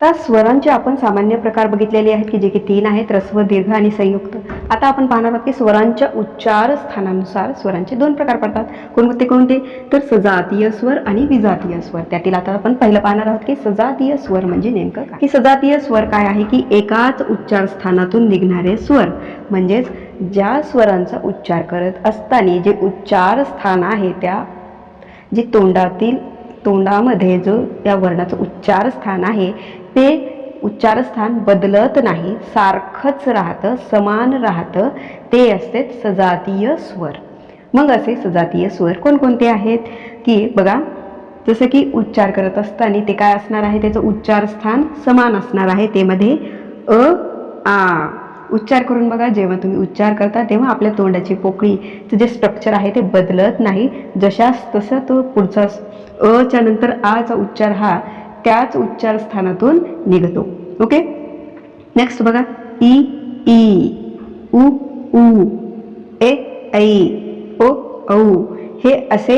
आता स्वरांचे आपण सामान्य प्रकार बघितलेले आहेत की जे की तीन आहेत रस्व दीर्घ आणि संयुक्त. आता आपण पाहणार आहोत की स्वरांच्या उच्चार स्थानानुसार स्वरांचे दोन प्रकार पडतात. कोणते कोणते तर सजातीय स्वर आणि विजातीय स्वर. त्यातील आता आपण पहिलं पाहणार आहोत की सजातीय स्वर म्हणजे नेमकं काय? की सजातीय स्वर काय आहे? की एकाच उच्चार स्थानातून निघणारे स्वर. म्हणजेच ज्या स्वरांचा उच्चार करत असताना जे उच्चार स्थान आहे त्या जे तोंडातील तोंडामध्ये जो त्या वर्णाचं उच्चार स्थान आहे ते उच्चारस्थान बदलत नाही सारखंच राहतं समान राहतं ते असते सजातीय स्वर. मग असे सजातीय स्वर कोणकोणते आहेत? की बघा जसं की उच्चार करत असताना ते काय असणार आहे? त्याचं उच्चारस्थान समान असणार आहे. ते मध्ये अ आ. उच्चार करून बघा जेव्हा तुम्ही उच्चार करता तेव्हा आपल्या तोंडाची पोकळीचं जे स्ट्रक्चर आहे ते बदलत नाही. जशास तसं तो पुढचा अच्या नंतर आचा उच्चार हा त्याच उच्चार स्थानातून निघतो. ओके नेक्स्ट बघा. ई ई उ उ ए ऐ ओ औ. हे असे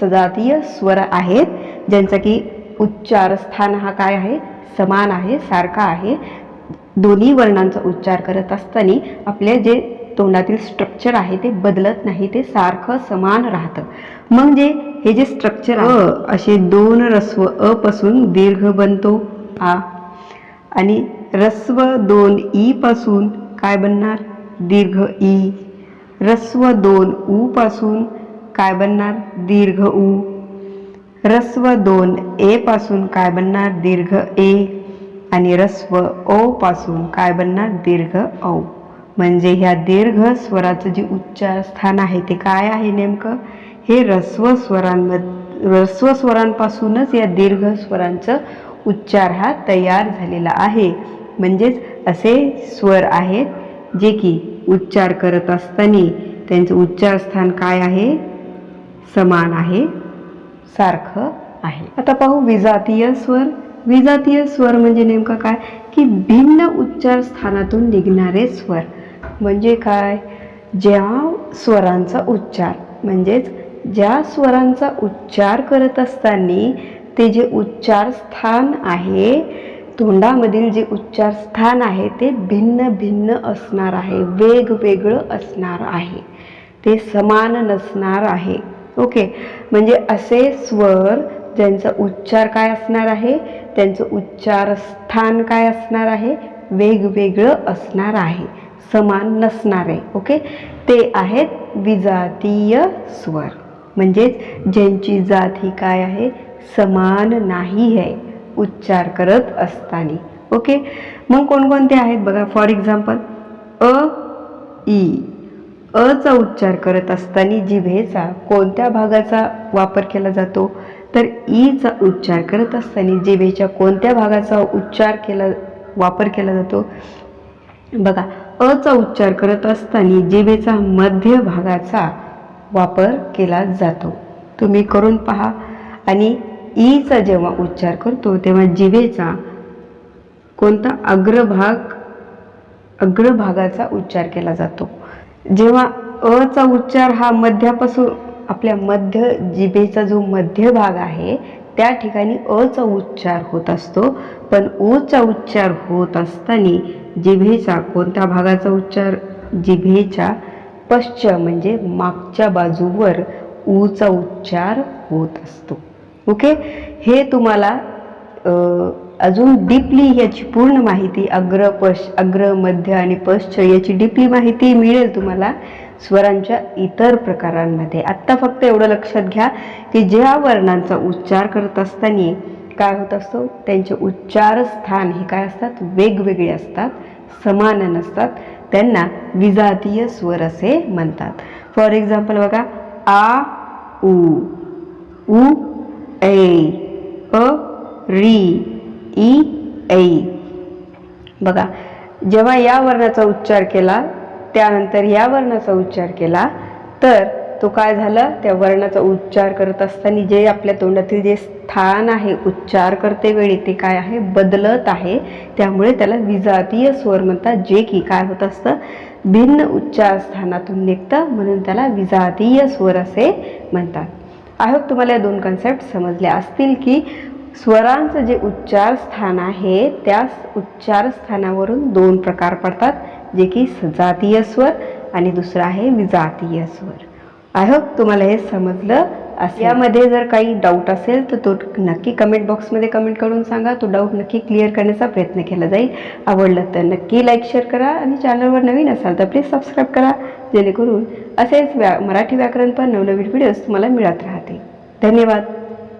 सजातीय स्वर आहेत ज्यांचा की उच्चार स्थान हा काय आहे? समान आहे सारखा आहे. दोन्ही वर्णांचा उच्चार करत असताना आपले जे तोंडातील स्ट्रक्चर आहे ते बदलत नाही ते सारखं समान राहतं. मग जे हे जे स्ट्रक्चर अ असे दोन रस्व अ पासून दीर्घ बनतो आ. आणि रस्व दोन ई पासून काय बनणार? दीर्घ ई. रस्व दोन उ पासून काय बनणार? दीर्घ उ. रस्व दोन ए पासून काय बनणार? दीर्घ ए. आणि रस्व ओ पासून काय बनणार? दीर्घ औ. म्हणजे ह्या दीर्घ स्वराचं जे उच्चार स्थान आहे ते काय आहे नेमकं? हे रस्व स्वरांमध्ये रस्व स्वरांपासूनच या दीर्घ स्वरांचं उच्चार हा तयार झालेला आहे. म्हणजेच असे स्वर आहेत जे की उच्चार करत असताना त्यांचं उच्चार स्थान काय आहे? समान आहे सारखं आहे. आता पाहू विजातीय स्वर. विजातीय स्वर म्हणजे नेमकं काय? की भिन्न उच्चार स्थानातून निघणारे स्वर. म्हणजे काय? ज्या स्वरांचा उच्चार म्हणजेच ज्या स्वरांचा उच्चार करत असताना ते जे उच्चार स्थान आहे तोंडामधील जे उच्चार स्थान आहे ते भिन्न भिन्न असणार आहे वेगवेगळं असणार आहे ते समान नसणार आहे. ओके? म्हणजे असे स्वर ज्यांचा उच्चार काय असणार आहे? त्यांचं उच्चार स्थान काय असणार आहे? वेगवेगळं असणार आहे. समान नसणार आहे ओके ते आहेत विजातीय स्वर. म्हणजेच ज्यांची जात ही काय आहे? समान नाही आहे उच्चार करत असताना ओके मग कोणकोणते आहेत बघा? फॉर एक्झाम्पल अ ई. अचा उच्चार करत असताना जिभेचा कोणत्या भागाचा वापर केला जातो? तर ईचा उच्चार करत असताना जिभेच्या कोणत्या भागाचा उच्चार केला वापर केला जातो? बघा अचा उच्चार करत असताना जिभेचा मध्य भागाचा वापर केला जातो. तुम्ही करून पहा. आणि ईचा जेव्हा उच्चार करतो तेव्हा जिभेचा कोणता अग्रभाग अग्रभागाचा उच्चार केला जातो. जेव्हा अचा उच्चार हा मध्यापासून आपल्या मध्य जिभेचा जो मध्य भाग आहे त्या ठिकाणी अचा उच्चार होत असतो. पण ओचा उच्चार होत असताना जिभेचा कोणत्या भागाचा उच्चार? जिभेच्या पश्च म्हणजे मागच्या बाजूवर ऊचा उच्चार होत असतो. ओके? हे तुम्हाला अजून डीपली याची पूर्ण माहिती अग्र पश अग्र मध्य आणि पश्च याची डीपली माहिती मिळेल तुम्हाला. स्वरांच्या इतर प्रकारांमध्ये. आत्ता फक्त एवढं लक्षात घ्या की ज्या वर्णांचा उच्चार करत असताना काय होत असतो? त्यांचे उच्चार स्थान हे काय असतात? वेगवेगळे असतात समान नसतात. त्यांना विजातीय स्वर असे म्हणतात. फॉर एक्झाम्पल बघा आ उ उ ऐ अ री ई ऐ. बघा जेव्हा या वर्णाचा उच्चार केला त्यानंतर या वर्णाचा उच्चार केला. तर तो काय झाला? त्या वर्णाचा उच्चार करत असताना जे आपल्या तोंडातील जे स्थान आहे उच्चार करते वेळी ते काय आहे? बदलत आहे. त्यामुळे त्याला विजातीय स्वर म्हणतात जे की काय होत असतं? भिन्न उच्चार स्थानातून निघतं म्हणून त्याला विजातीय स्वर असे म्हणतात. आय होप तुम्हाला या दोन कन्सेप्ट समजले असतील की स्वरांचं जे उच्चार स्थान आहे त्या उच्चारस्थानावरून दोन प्रकार पडतात जे की सजातीय स्वर आणि दुसरा आहे विजातीय स्वर. आय होप तुम्हाला हे समजलं यामध्ये जर काही डाऊट असेल तर तो नक्की कमेंट बॉक्समध्ये कमेंट करून सांगा. तो डाऊट नक्की क्लिअर करण्याचा प्रयत्न केला जाईल. आवडलं तर नक्की लाईक शेअर करा आणि चॅनलवर नवीन असाल तर प्लीज सबस्क्राईब करा. जेणेकरून असेच व्या मराठी व्याकरण पण नवनवीन व्हिडिओज तुम्हाला मिळत राहतील. धन्यवाद.